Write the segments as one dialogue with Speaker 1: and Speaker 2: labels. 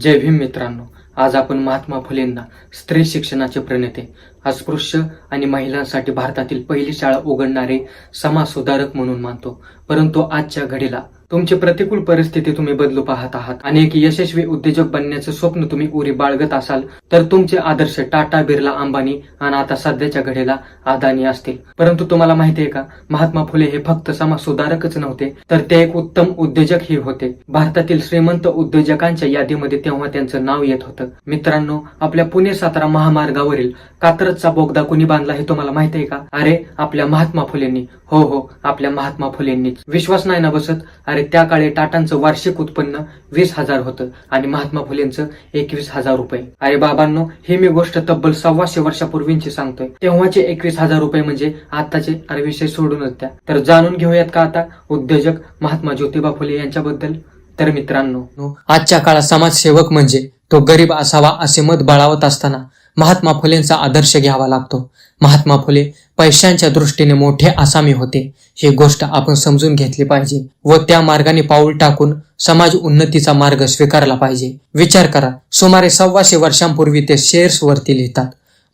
Speaker 1: जय भीम मित्रांनो आज आपण महात्मा फुलेंना स्त्री शिक्षणाचे प्रणेते अस्पृश्य आणि महिलांसाठी भारतातील पहिली शाळा उघडणारे समाज सुधारक म्हणून मानतो. परंतु आजच्या घडीला तुमची प्रतिकूल परिस्थिती तुम्ही बदलू पाहत आहात. आणि एक यशस्वी उद्योजक बनण्याचं स्वप्न तुम्ही उरी बाळगत असाल तर तुमचे आदर्श टाटा बिर्ला अंबानी आणि आता सध्याच्या घडीला अदानी असतील. परंतु तुम्हाला माहिती आहे का महात्मा फुले हे फक्त समाज सुधारकच नव्हते तर ते एक उत्तम उद्योजकही होते. भारतातील श्रीमंत उद्योजकांच्या यादीमध्ये तेव्हा त्यांचं नाव येत होतं. मित्रांनो आपल्या पुणे सातारा महामार्गावरील कात्रजचा बोगदा कुणी बांधला हे तुम्हाला माहीत आहे का? अरे आपल्या महात्मा फुलेंनी. हो हो आपल्या महात्मा फुलेंनीच. विश्वास नाही ना बसत? अरे त्या काळी टाटांचं वार्षिक उत्पन्न वीस हजार होतं आणि महात्मा फुलेंचं एकवीस हजार रुपये. अरे बाबांनो ही मी गोष्ट तब्बल सव्वाशे वर्षापूर्वींची सांगतोय. तेव्हाचे एकवीस हजार रुपये म्हणजे आताचे अरे विषय सोडूनच द्या तर जाणून घेऊयात का आता उद्योजक महात्मा ज्योतिबा फुले यांच्याबद्दल? तर मित्रांनो आजच्या काळात समाजसेवक म्हणजे तो गरीब असावा असे मत बाळावत असताना महात्मा फुलेंचा आदर्श घ्यावा लागतो. महात्मा फुले पैशांच्या दृष्टीने मोठे आसामी होते. ही गोष्ट आपण समजून घेतली पाहिजे व त्या मार्गाने पाऊल टाकून समाज उन्नतीचा मार्ग स्वीकारला पाहिजे. विचार करा सुमारे सव्वाशे वर्षांपूर्वी ते शेअर्स वरती लिहितात.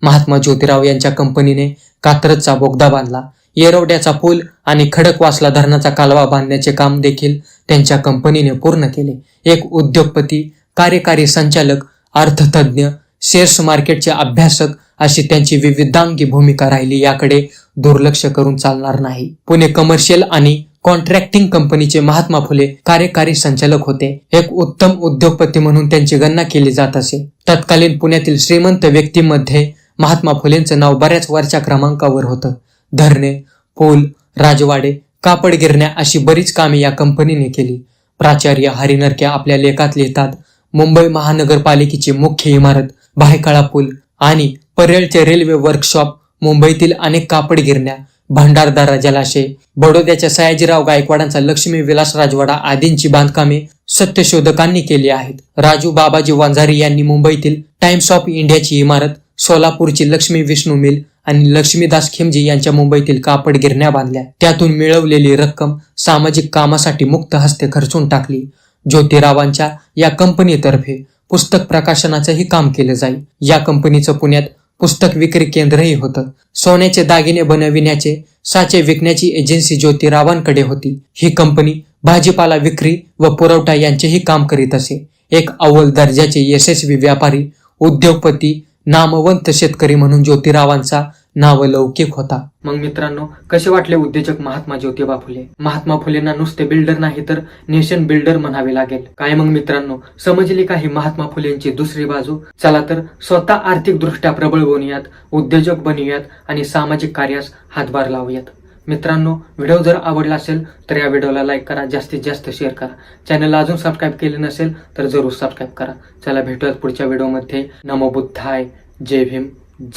Speaker 1: महात्मा ज्योतिराव यांच्या कंपनीने कात्रजचा बोगदा बांधला. येरवड्याचा पूल आणि खडकवासला धरणाचा कालवा बांधण्याचे काम देखील त्यांच्या कंपनीने पूर्ण केले. एक उद्योगपती कार्यकारी संचालक अर्थतज्ञ शेअर्स मार्केटचे अभ्यासक अशी त्यांची विविधांगी भूमिका राहिली. याकडे दुर्लक्ष करून चालणार नाही. पुणे कमर्शियल आणि कॉन्ट्रॅक्टिंग कंपनीचे महात्मा फुले कार्यकारी संचालक होते. एक उत्तम उद्योगपती म्हणून त्यांची गणना केली जात असे. तत्कालीन पुण्यातील श्रीमंत व्यक्तींमध्ये महात्मा फुलेंचं नाव बऱ्याच वरच्या क्रमांकावर होतं. धरणे पूल राजवाडे कापड गिरण्या अशी बरीच कामे या कंपनीने केली. प्राचार्य हरिनरके आपल्या लेखात लिहितात मुंबई महानगरपालिकेची मुख्य इमारत भायकाळा पूल आणि परेलचे रेल्वे वर्कशॉप मुंबईतील अनेक कापड गिरण्या भंडारदारा जलाशय बडोद्याच्या सयाजीराव गायकवाडांचा लक्ष्मी विलास राजवाडा आदींची बांधकामे सत्यशोधकांनी केली आहेत. राजू बाबाजी वांझारी यांनी मुंबईतील टाइम्स ऑफ इंडियाची इमारत सोलापूरची लक्ष्मी विष्णू मिल आणि लक्ष्मीदास खिमजी यांच्या मुंबईतील कापड गिरण्या बांधल्या. त्यातून मिळवलेली रक्कम सामाजिक कामासाठी मुक्त हस्ते खर्चून टाकली. ज्योतिरावांच्या या कंपनीतर्फे पुस्तक प्रकाशनाचंही काम केलं जाईल. या कंपनीचं पुण्यात पुस्तक विक्री केंद्रही होतं. सोन्याचे दागिने बनविण्याचे साचे विकण्याची एजन्सी ज्योतिरावांकडे होती. ही कंपनी भाजीपाला विक्री व पुरवठा यांचेही काम करीत असे. एक अव्वल दर्जाचे यशस्वी व्यापारी उद्योगपती नामवंत शेतकरी म्हणून ज्योतिरावांचा नावलौकिक होता. मग मित्रांनो कसे वाटले उद्योजक महात्मा ज्योतिबा फुले? महात्मा फुलेंना नुसते बिल्डर नाही तर नेशन बिल्डर म्हणावे लागेल. काय मग मित्रांनो समजली का ही महात्मा फुलेंची दुसरी बाजू? चला तर स्वतः आर्थिक दृष्ट्या प्रबळ बनूयात उद्योजक बनूयात आणि सामाजिक कार्यास हातभार लावूयात. मित्रांनो व्हिडिओ जर आवडला असेल तर या व्हिडिओला लाईक करा जास्तीत जास्त शेअर करा. चॅनलला अजून सबस्क्राईब केले नसेल तर जरूर सबस्क्राईब करा. चला भेटूयात पुढच्या व्हिडिओमध्ये. नमो बुद्धाय. जय भीम.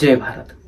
Speaker 1: जय भारत.